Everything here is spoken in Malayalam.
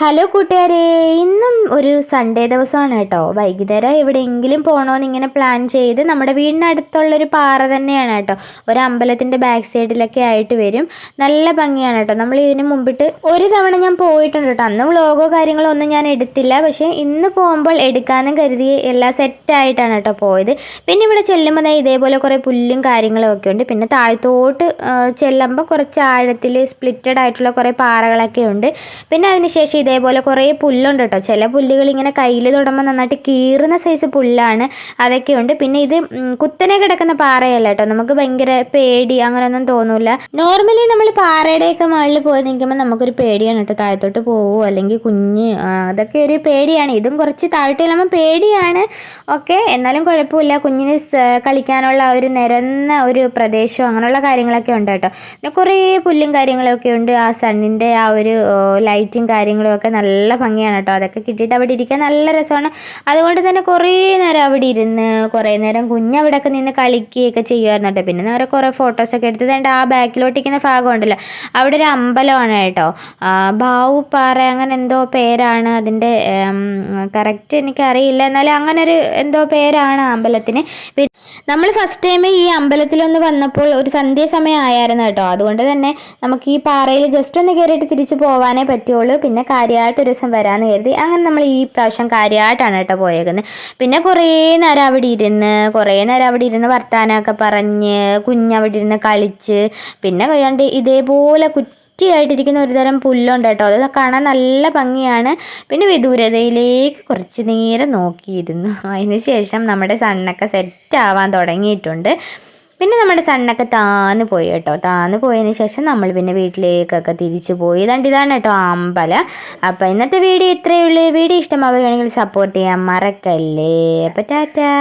ഹലോ കൂട്ടുകാരെ ഇന്നും ഒരു സൺഡേ ദിവസമാണ് കേട്ടോ. വൈകുന്നേരം എവിടെയെങ്കിലും പോകണമെന്ന് ഇങ്ങനെ പ്ലാൻ ചെയ്ത് നമ്മുടെ വീടിനടുത്തുള്ളൊരു പാറ തന്നെയാണ് കേട്ടോ. ഒരു അമ്പലത്തിന്റെ ബാക്ക് സൈഡിലൊക്കെ ആയിട്ട് വരും. നല്ല ഭംഗിയാണ് കേട്ടോ. നമ്മൾ ഇതിന് മുമ്പിട്ട് ഒരു തവണ ഞാൻ പോയിട്ടുണ്ട് കേട്ടോ. അന്ന് വ്ളോഗോ കാര്യങ്ങളോ ഒന്നും ഞാൻ എടുത്തില്ല. പക്ഷേ ഇന്ന് പോകുമ്പോൾ എടുക്കാനും കരുതി എല്ലാം സെറ്റായിട്ടാണ് കേട്ടോ പോയത്. പിന്നെ ഇവിടെ ചെല്ലുമ്പോൾ ഇതേപോലെ കുറേ പുല്ലും കാര്യങ്ങളും ഒക്കെ ഉണ്ട്. പിന്നെ താഴത്തോട്ട് ചെല്ലുമ്പോൾ കുറച്ച് ആഴത്തിൽ സ്പ്ലിറ്റഡ് ആയിട്ടുള്ള കുറേ പാറകളൊക്കെ ഉണ്ട്. പിന്നെ അതിനുശേഷം ഇതേപോലെ കുറേ പുല്ലുണ്ട് കേട്ടോ. ചില പുല്ലുകൾ ഇങ്ങനെ കയ്യിൽ തൊടുമ്പോൾ നന്നായിട്ട് കീറുന്ന സൈസ് പുല്ലാണ്. അതൊക്കെയുണ്ട് പിന്നെ ഇത് കുത്തനെ കിടക്കുന്ന പാറയല്ല കേട്ടോ. നമുക്ക് ഭയങ്കര പേടി അങ്ങനെയൊന്നും തോന്നൂല. നോർമലി നമ്മൾ പാറയുടെയൊക്കെ മുകളിൽ പോയി നിൽക്കുമ്പോൾ നമുക്കൊരു പേടിയാണ് കേട്ടോ. താഴത്തോട്ട് പോവോ അല്ലെങ്കിൽ കുഞ്ഞ് അതൊക്കെ ഒരു പേടിയാണ്. ഇതും കുറച്ച് താഴോട്ട് ചെല്ലുമ്പോൾ പേടിയാണ്. ഓക്കെ എന്നാലും കുഴപ്പമില്ല. കുഞ്ഞിന് കളിക്കാനുള്ള ഒരു നിരന്ന ഒരു പ്രദേശം അങ്ങനെയുള്ള കാര്യങ്ങളൊക്കെ ഉണ്ട് കേട്ടോ. പിന്നെ കുറേ പുല്ലും കാര്യങ്ങളൊക്കെ ഉണ്ട്. ആ സണ്ണിന്റെ ആ ഒരു ലൈറ്റും കാര്യങ്ങളും ഒക്കെ നല്ല ഭംഗിയാണ് കേട്ടോ. അതൊക്കെ കിട്ടിയിട്ട് അവിടെ ഇരിക്കാൻ നല്ല രസമാണ്. അതുകൊണ്ട് തന്നെ കുറേ നേരം അവിടെ ഇരുന്ന് കുറേ നേരം കുഞ്ഞ് അവിടെയൊക്കെ നിന്ന് കളിക്കുകയൊക്കെ ചെയ്യുമായിരുന്നു കേട്ടോ. പിന്നെ നേരെ കുറേ ഫോട്ടോസൊക്കെ എടുത്തത് ഉണ്ട് ആ ബാക്കിലോട്ടിരിക്കുന്ന ഭാഗം ഉണ്ടല്ലോ. അവിടെ ഒരു അമ്പലമാണ് കേട്ടോ. ബാവുപ്പാറ അങ്ങനെ എന്തോ പേരാണ് അതിന്റെ കറക്റ്റ് എനിക്കറിയില്ല. എന്നാലും അങ്ങനെ ഒരു എന്തോ പേരാണ് അമ്പലത്തിന്. നമ്മൾ ഫസ്റ്റ് ടൈം ഈ അമ്പലത്തിലൊന്ന് വന്നപ്പോൾ ഒരു സന്ധ്യാസമയം ആയിരുന്നു കേട്ടോ. അതുകൊണ്ട് തന്നെ നമുക്ക് ഈ പാറയിൽ ജസ്റ്റ് ഒന്ന് കയറിയിട്ട് തിരിച്ചു പോകാനേ പറ്റുള്ളൂ. പിന്നെ കാര്യമായിട്ട് ഒരു ദിവസം വരാമെന്ന് കരുതി. അങ്ങനെ നമ്മൾ ഈ പ്രാവശ്യം കാര്യമായിട്ടാണ് കേട്ടോ പോയേക്കുന്നത് പിന്നെ കുറേ നേരം അവിടെ ഇരുന്ന് കുറേ നേരം അവിടെ ഇരുന്ന് വർത്താനമൊക്കെ പറഞ്ഞ് കുഞ്ഞവിടെ ഇരുന്ന് കളിച്ച് പിന്നെ കഴിയാണ്ട് ഇതേപോലെ കുറ്റിയായിട്ടിരിക്കുന്ന ഒരു ഒരുതരം പുല്ലുണ്ട് കേട്ടോ. അത് കാണാൻ നല്ല ഭംഗിയാണ്. പിന്നെ വിദൂരതയിലേക്ക് കുറച്ച് നേരം നോക്കിയിരുന്നു. അതിന് ശേഷം നമ്മുടെ സണ്ണൊക്കെ സെറ്റ് ആവാൻ തുടങ്ങിയിട്ടുണ്ട്. പിന്നെ നമ്മുടെ സണ്ണൊക്കെ താന്ന് പോയി കേട്ടോ. താന്ന് പോയതിന് ശേഷം നമ്മൾ പിന്നെ വീട്ടിലേക്കൊക്കെ തിരിച്ചു പോയി. ഇതാണ്ട് ഇതാണ് കേട്ടോ അമ്പലം. അപ്പോൾ ഇന്നത്തെ വീഡിയോ ഇത്രയേ ഉള്ളൂ. വീഡിയോ ഇഷ്ടമാവുകയാണെങ്കിൽ സപ്പോർട്ട് ചെയ്യാൻ മറക്കല്ലേ. അപ്പോൾ ടാറ്റാ.